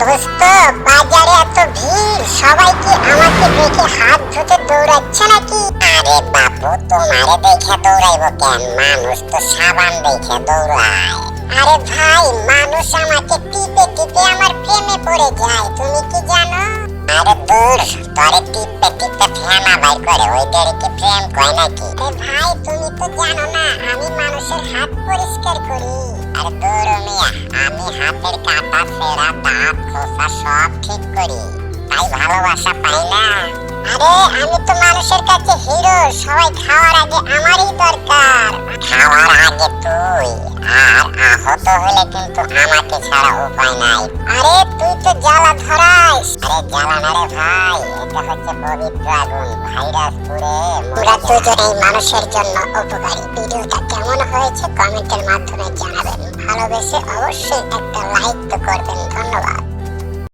দোস্ত, বাজারে এত ভিড়, সবাই কি আমাকে দেখে হাত ধুতে দৌড়াচ্ছে নাকি? আরে বাপু তোমারে দেখে দৌড়াইবো কেন? মানুষ তো সাবান দেখে দৌড়ায়। আরে ভাই, মানুষ আমাকে টিপে টিপে আমার প্রেমে পড়ে যায়, তুমি কি জানো? আরে দূর, তরে টিপে টিপে ফেনা বাইর করে, ওইটারে কি প্রেম কয় নাকি? ভাই, তুমি তো জানো না মানুষের হাত পরিষ্কার করি। আরে দূর মিয়া, আমি হাতের কাটা ছেঁড়া দাঁত, খোসা সব ঠিক করি। তাই ভালোবাসা পাই না। আরে, আমি তো মানুষের কাছে হিরো, সবাই খাওয়ার আগে আমারই দরকার। খাওয়ার আগে তুই, আর আহত হলে কিন্তু আমাকে ছাড়া উপায় নাই। আরে, তুই তো জ্বালা ধরাইস আরে জ্বালা না রে ভাই। এটা হচ্ছে ড্রাগন ভাইরাস পুরে পুরা দুজনেই মানুষের জন্য উপকারী। ভিডিওটা কেমন হয়েছে কমেন্টের মাধ্যমে জানাবেন। ভালোবেসে অবশ্যই একটা লাইক তো করবেন। ধন্যবাদ।